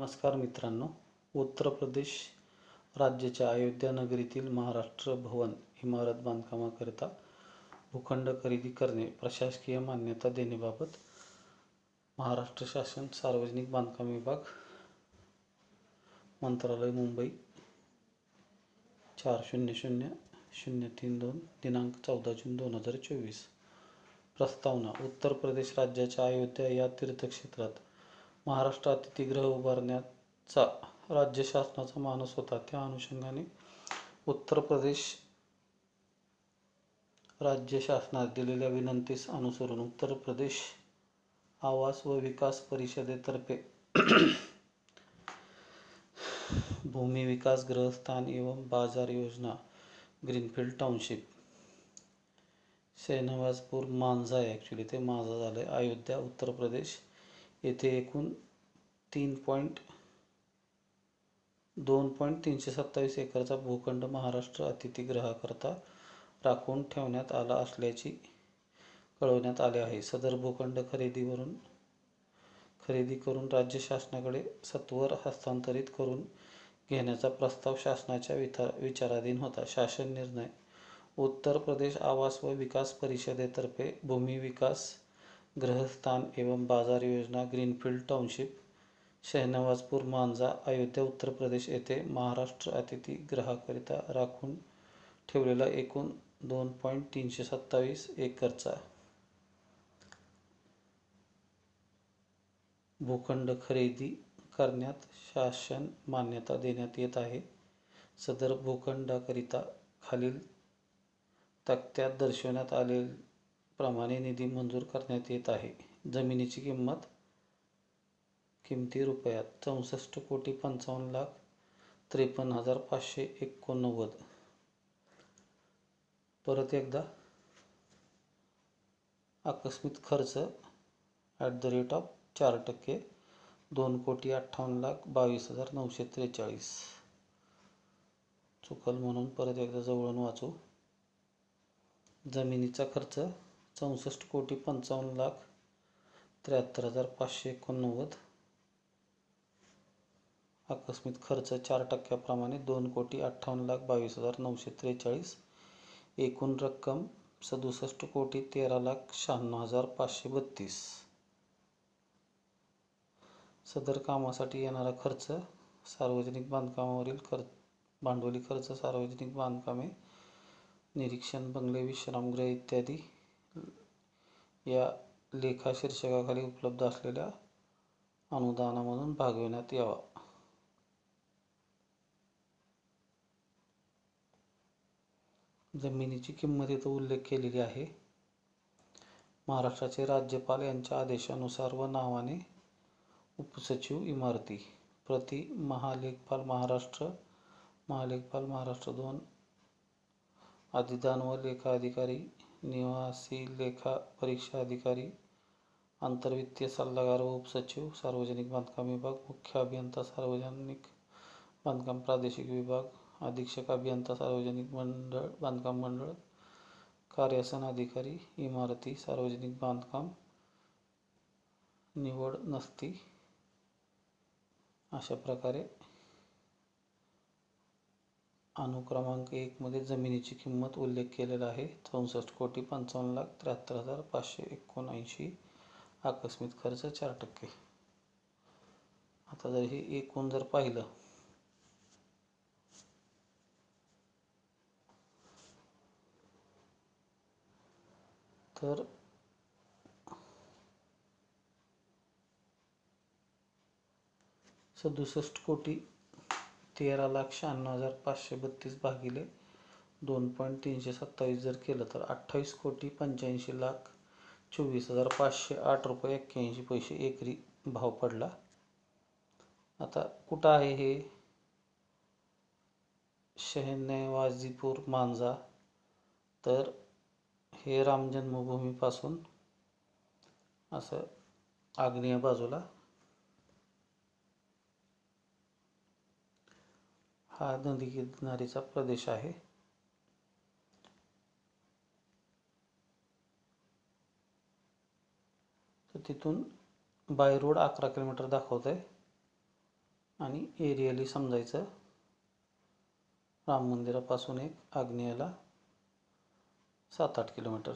नमस्कार मित्रांनो. उत्तर प्रदेश राज्याच्या अयोध्या नगरीतील महाराष्ट्र भवन इमारत बांधकामाकरिता भूखंड खरेदी करणे प्रशासकीय मान्यता देण्याबाबत महाराष्ट्र शासन सार्वजनिक बांधकाम विभाग मंत्रालय मुंबई चार शून्य शून्य शून्य तीन दोन दिनांक चौदा जून दोन हजार चोवीस. प्रस्तावना उत्तर प्रदेश राज्याच्या अयोध्या या तीर्थक्षेत्रात महाराष्ट्र अतिथीगृह उभारण्याचा राज्य शासनाचा मानस होता. त्या अनुषंगाने उत्तर प्रदेश राज्य शासनास दिलेल्या विनंतीस अनुसरून उत्तर प्रदेश आवास व विकास परिषदेतर्फे भूमी विकास गृहस्थान एवं बाजार योजना ग्रीनफील्ड टाउनशिप शेनवाजपूर मांजा आहे ॲक्च्युली ते माझा झालं आहे अयोध्या उत्तर प्रदेश येथे एकूण तीन पॉईंट दोन पॉईंट तीनशे सत्तावीस एकरचा भूखंड महाराष्ट्र अतिथीगृहाकरता राखून ठेवण्यात आला असल्याची कळवण्यात आले आहे. सदर भूखंड खरेदीवरून खरेदी करून राज्य शासनाकडे सत्वर हस्तांतरित करून घेण्याचा प्रस्ताव शासनाच्या विता विचाराधीन होता. शासन निर्णय उत्तर प्रदेश आवास व विकास परिषदेतर्फे भूमी विकास गृहस्थान एवं बाजार योजना ग्रीनफील्ड टाउनशिप शहनवाजपूर मांजा अयोध्या उत्तर प्रदेश येथे महाराष्ट्र अतिथी ग्रहाकरिता राखून ठेवलेला एकूण दोन पॉईंट तीनशे सत्तावीस एकरचा भूखंड खरेदी करण्यात शासन मान्यता देण्यात येत आहे. सदर भूखंडाकरिता खालील तक्त्यात दर्शवण्यात प्रमाणे निधी मंजूर करण्यात येत आहे. जमिनीची किंमत किमती रुपयात चौसष्ट कोटी पंचावन्न लाख त्रेपन्न हजार पाचशे एकोणनव्वद. परत एकदा. आकस्मिक खर्च ॲट द रेट ऑफ चार टक्के दोन कोटी अठ्ठावन्न लाख बावीस हजार नऊशे त्रेचाळीस. चुकल म्हणून परत एकदा जवळून वाचू. जमिनीचा खर्च चौसष्ट कोटी पंचावन्न लाख त्र्याहत्तर हजार पाचशे एकोणनव्वद. आकस्मिक खर्च चार टक्क्याप्रमाणे दोन कोटी अठ्ठावन्न लाख बावीस हजार नऊशे त्रेचाळीस. एकूण रक्कम सदुसष्ट कोटी तेरा लाख शहाण्णव हजार पाचशे बत्तीस. सदर कामासाठी येणारा खर्च सार्वजनिक बांधकामावरील खर्च भांडवली खर्च सार्वजनिक बांधकामे निरीक्षण बंगले विश्रामगृह इत्यादी या लेखा शीर्षकाखाली उपलब्ध असलेल्या अनुदानामधून भागविण्यात यावा. जमिनीची किंमत इथं उल्लेख केलेली आहे. महाराष्ट्राचे राज्यपाल यांच्या आदेशानुसार व नावाने उपसचिव इमारती. प्रति महालेखपाल महाराष्ट्र महालेखपाल महाराष्ट्र दोन. अधिदान व लेखा अधिकारी निवासी लेखा परीक्षा अधिकारी आंतरवित्तीय सल्लागार व उपसचिव सार्वजनिक बांधकाम विभाग मुख्य अभियंता सार्वजनिक बांधकाम प्रादेशिक विभाग अधीक्षक अभियंता सार्वजनिक मंडळ बांधकाम मंडळ कार्यासन अधिकारी इमारती सार्वजनिक बांधकाम निवड नसती अशा प्रकारे अनुक्रमांक एकमध्ये जमिनीची किंमत उल्लेख केलेला आहे. चौसष्ट कोटी पंचावन्न लाख त्र्याहत्तर हजार पाचशे एकोणऐंशी आकस्मिक खर्च चार टक्के. आता जर हे एकूण जर पाहिलं. तर सदुसष्ट कोटी तेरा लाख शहाण्णव हजार पाचशे बत्तीस भागिले दोन पॉईंट तीनशे सत्तावीस जर केलं तर अठ्ठावीस कोटी पंच्याऐंशी लाख चोवीस हजार पाचशे आठ रुपये एक्क्याऐंशी पैसे एकरी भाव पडला. आता कुठं आहे हे? शहनवाजीपूर मांजा. तर हे राम जन्मभूमीपासून असं आग्नेय बाजूला हा नदी किनारीचा प्रदेश आहे. तर तिथून बाय रोड अकरा किलोमीटर दाखवत आहे आणि एरियली समजायचं राम मंदिरापासून एक आग्नेयला सात आठ किलोमीटर.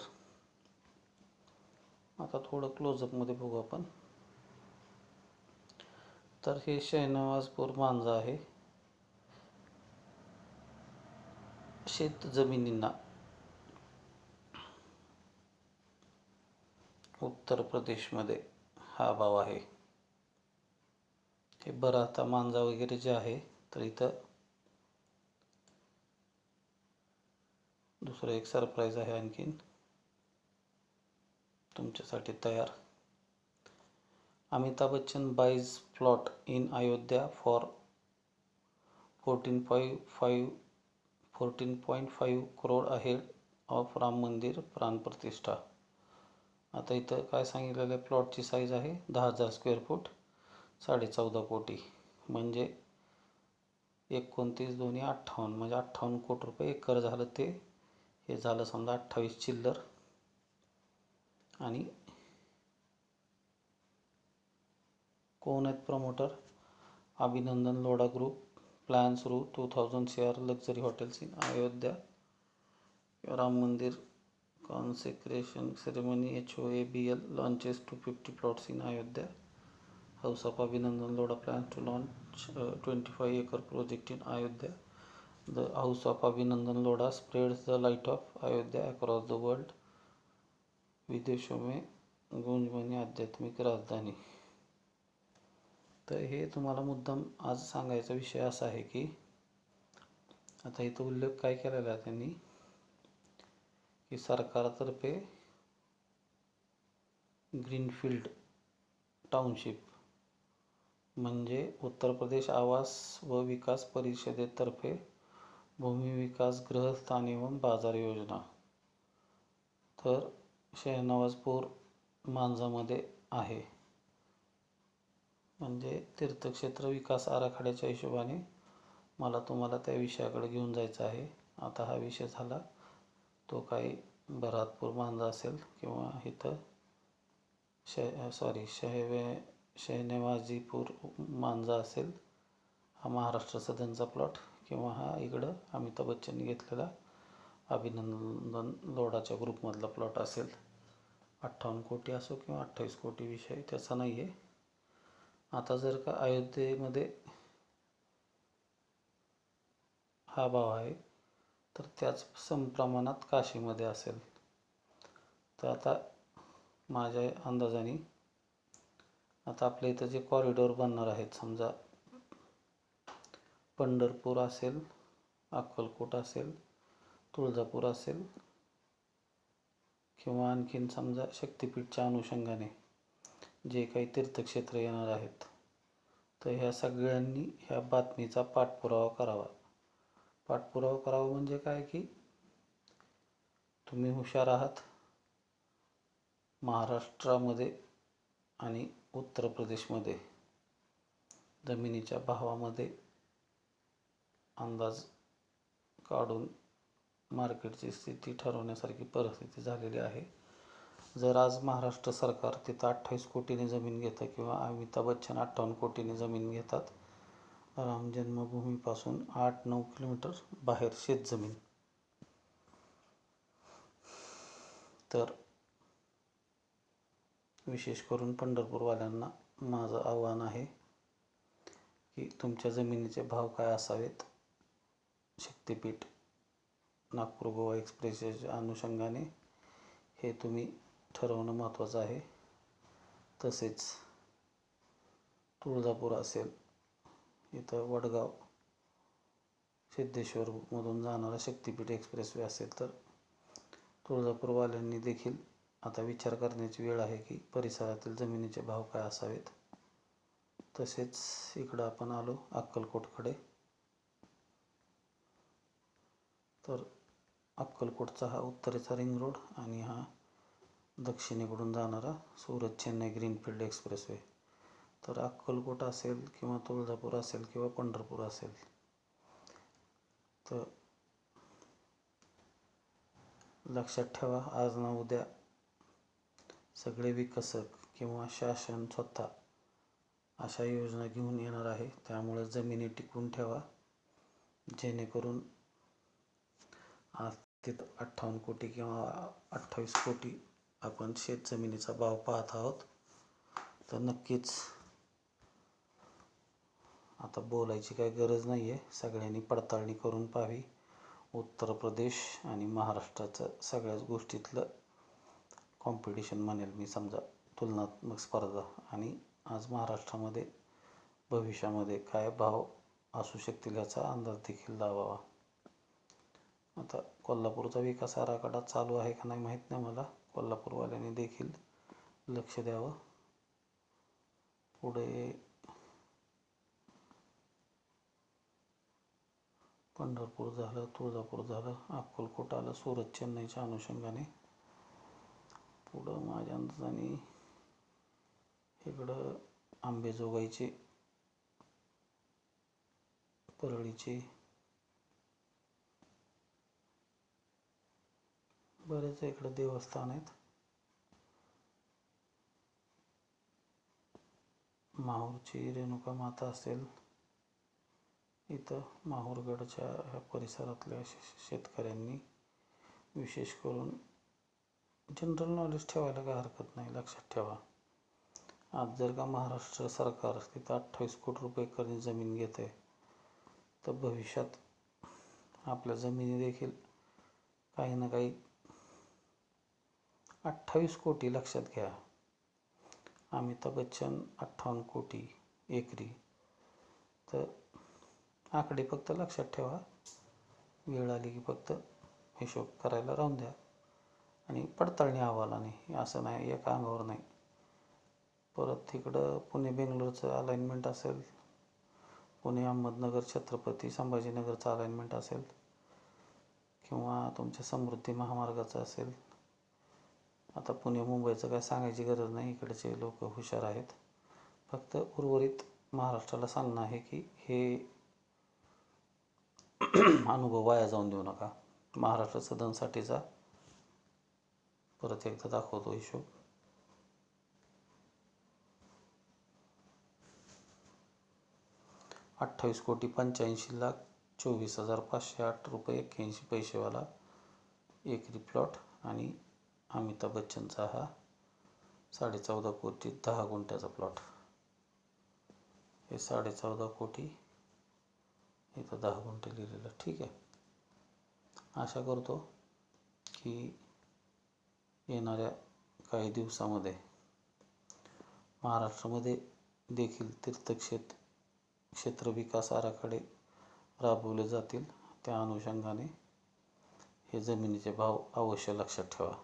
आता थोडं क्लोजअपमध्ये बघू आपण. तर हे शहनवाजपूर मांजा आहे. शेत जमिनींना उत्तर प्रदेशमध्ये हा भाव आहे. हे बरं आता मांजा वगैरे जे आहे तर इथं दुसरं एक सरप्राईज आहे आणखीन. तुमच्यासाठी तयार. Amitabh Bachchan buys plot in Ayodhya for fourteen point five fourteen point five crore आहे ऑफ राम मंदिर प्राणप्रतिष्ठा आता इथं काय सांगितलेलं आहे? प्लॉटची साईज आहे दहा हजार स्क्वेअर फूट साडे चौदा कोटी. म्हणजे एकोणतीस दोन्ही अठ्ठावन्न म्हणजे अठ्ठावन्न कोटी रुपये एकर झालं ते. हे झालं समजा अठ्ठावीस चिल्लर. आणि कोण आहेत promoter Abhinandan Lodha group plan रू two thousand C R luxury hotels in Ayodhya. Ram Mandir consecration ceremony H O A B L launches two fifty plots in Ayodhya. House of Abhinandan Lodha plan to launch twenty five acre project in Ayodhya. The house of Abhinandan Lodha spreads the light of Ayodhya across the world विदेशों में गूंज आध्यात्मिक राजधानी. तर हे तुम्हाला मुद्दाम आज सांगायचा विषय असा आहे की आता इथं उल्लेख काय केलेला आहे त्यांनी? की सरकारतर्फे ग्रीनफील्ड टाउनशिप म्हणजे उत्तर प्रदेश आवास व विकास परिषदेतर्फे भूमी विकास गृहस्थान एवं बाजार योजना. तर शहनवाजपूर मांजामध्ये आहे. म्हणजे तीर्थक्षेत्र विकास आराखड्याच्या हिशोबाने मला तुम्हाला त्या विषयाकडे घेऊन जायचं आहे. आता हा विषय झाला. तो काही बरातपूर मांजा असेल किंवा इथं शे सॉरी शहवे शहनेवाजीपूर मांजा असेल हा महाराष्ट्र सदनचा प्लॉट किंवा हा इकडं अमिताभ बच्चन घेतलेला अभिनंदन लोडाच्या ग्रुपमधला प्लॉट असेल. अठ्ठावन्न कोटी असो किंवा अठ्ठावीस कोटी विषय त्याचा नाही आहे आता जर का अयोध्येमध्ये हा भाव आहे तर त्याच समप्रमाणात काशीमध्ये असेल. तर आता माझ्या अंदाजाने आता आपल्या इथं जे कॉरिडॉर बनणार आहेत समजा पंढरपूर असेल अक्कलकोट असेल तुळजापूर असेल किंवा आणखीन समजा शक्तिपीठच्या अनुषंगाने जे काही तीर्थक्षेत्र येणार आहेत तर ह्या सगळ्यांनी ह्या बातमीचा पाठपुरावा करावा. पाठपुरावा करावा म्हणजे काय की तुम्ही हुशार आहात. महाराष्ट्रामध्ये आणि उत्तर प्रदेशमध्ये जमिनीच्या भावामध्ये अंदाज काढून मार्केटची स्थिती ठरवण्यासारखी परिस्थिती झालेली आहे. जर आज महाराष्ट्र सरकार तिथं अठ्ठावीस कोटीने जमीन घेतं किंवा अमिताभ बच्चन अठ्ठावन्न कोटीने जमीन घेतात राम जन्मभूमीपासून आठ नऊ किलोमीटर बाहेर शेतजमीन. तर विशेष करून पंढरपूरवाल्यांना माझं आव्हान आहे की तुमच्या जमिनीचे भाव काय असावेत? शक्तिपीठ नागपूर गोवा एक्सप्रेसच्या अनुषंगाने हे तुम्ही ठरवणं महत्त्वाचं आहे. तसेच तुळजापूर असेल इथं वडगाव सिद्धेश्वरमधून जाणारा शक्तिपीठ एक्सप्रेसवे असेल तर तुळजापूरवाल्यांनी देखील आता विचार करण्याची वेळ आहे की परिसरातील जमिनीचे भाव काय असावेत. तसेच इकडं आपण आलो अक्कलकोटकडे. तर अक्कलकोटचा हा उत्तरेचा रिंग रोड आणि हा दक्षिणेकडून जाणारा सुरत चेन्नई ग्रीनफील्ड एक्सप्रेसवे. तर अक्कलकोट असेल किंवा तुळजापूर असेल किंवा पंढरपूर असेल. तर लक्षात ठेवा आज ना उद्या सगळे विकसक किंवा शासन स्वतः अशा योजना घेऊन येणार आहे. त्यामुळे जमिनी टिकून ठेवा. जेणेकरून आज तिथं अठ्ठावन्न कोटी किंवा अठ्ठावीस कोटी आपण शेत जमिनीचा भाव पाहत आहोत. तर नक्कीच आता बोलायची काही गरज नाही आहे सगळ्यांनी पडताळणी करून पाहावी. उत्तर प्रदेश आणि महाराष्ट्राचं सगळ्याच गोष्टीतलं कॉम्पिटिशन म्हणेल मी समजा. तुलनात्मक स्पर्धा आणि आज महाराष्ट्रामध्ये भविष्यामध्ये काय भाव असू शकतील याचा अंदाज देखील लावावा. आता कोल्हापूरचा विकास आराखडा चालू आहे का नाही माहीत नाही मला. कोल्हापूरवाल्यांनी देखील लक्ष द्यावं. पुढे पंढरपूर झालं तुळजापूर झालं अक्कलकोट आलं सुरत चेन्नईच्या अनुषंगाने. पुढं माझ्या अंदाजाने इकडं आंबेजोगाईचे परळीचे बरेच इकडं देवस्थान आहेत. माहूरची रेणुका माता असेल. इथं माहूरगडच्या ह्या परिसरातल्या शे- शेतकऱ्यांनी विशेष करून जनरल नॉलेज ठेवायला काय हरकत नाही लक्षात ठेवा. आज जर का महाराष्ट्र सरकार तिथं अठ्ठावीस कोटी रुपये एकरनी जमीन घेते तर भविष्यात आपल्या जमिनी देखील काही ना काही अठ्ठावीस कोटी लक्षात घ्या. अमिताभ बच्चन अठ्ठावन्न कोटी एकरी. तर आकडे फक्त लक्षात ठेवा. वेळ आली की फक्त हिशोब करायला राहून द्या. आणि पडताळणी अहवालाने असं नाही एका अंगावर नाही. परत तिकडं पुणे बेंगलोरचं अलाइनमेंट असेल. पुणे अहमदनगर छत्रपती संभाजीनगरचं अलाइनमेंट असेल. किंवा तुमच्या समृद्धी महामार्गाचं असेल. आता पुणे मुंबईचं काय सांगायची गरज नाही. इकडचे लोक हुशार आहेत. फक्त उर्वरित महाराष्ट्राला सांगणं आहे की हे अनुभव वाया जाऊन देऊ नका. महाराष्ट्र सदनसाठीचा परत एकदा दाखवतो हिशोब. अठ्ठावीस कोटी पंच्याऐंशी लाख चोवीस हजार पाचशे आठ रुपये एक्क्याऐंशी पैसेवाला एकरी प्लॉट आणि अमिताभ बच्चनचा हा साडेचौदा कोटी दहा गुंठ्याचा प्लॉट हे साडेचौदा कोटी इथं दहा गुंठे लिहिलेलं. ठीक आहे. आशा करतो की येणाऱ्या काही दिवसामध्ये महाराष्ट्रामध्ये देखील तीर्थक्षेत्र क्षेत्र विकास आराखडे राबवले जातील. त्या अनुषंगाने हे जमिनीचे भाव अवश्य लक्षात ठेवा.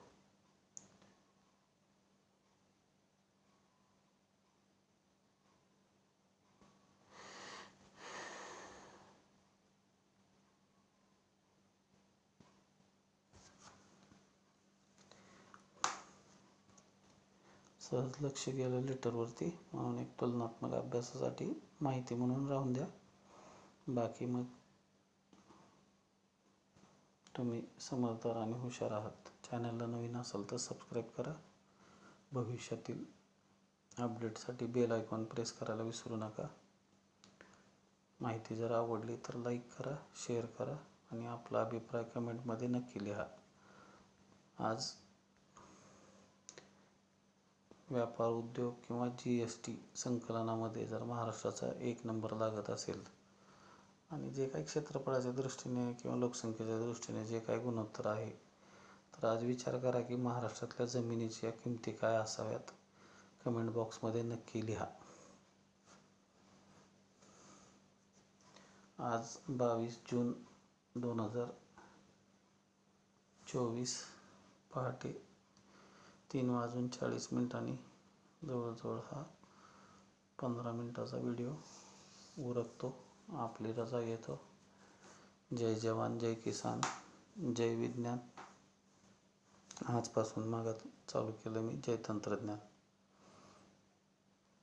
सहज लक्ष गेलं लेटरवरती म्हणून एक तुलनात्मक अभ्यासासाठी माहिती म्हणून राहून द्या. बाकी मग तुम्ही समजदार आणि हुशार आहात. चॅनलला नवीन असाल तर सबस्क्राईब करा. भविष्यातील अपडेटसाठी बेल आयकॉन प्रेस करायला विसरू नका. माहिती जर आवडली तर लाईक करा शेअर करा आणि आपला अभिप्राय कमेंटमध्ये नक्की लिहा. आज व्यापार उद्योग किंवा जी एस टी संकलनामध्ये जर महाराष्ट्राचा एक नंबर लागत असेल आणि जे काही क्षेत्रफळाच्या दृष्टीने किंवा लोकसंख्येच्या दृष्टीने जे काही गुणोत्तर आहे तर आज विचार करा की महाराष्ट्रातल्या जमिनीच्या किमती काय असाव्यात? कमेंट बॉक्समध्ये नक्की लिहा. आज बावीस जून दोन हजार चोवीस पहाटे तीन वाजून चाळीस मिनिटांनी जवळजवळ हा पंधरा मिनटाचा व्हिडिओ उरकतो. आपली रजा घेतो. जय जवान जय किसान जय विज्ञान. आजपासून मागत चालू केलं मी जय तंत्रज्ञान.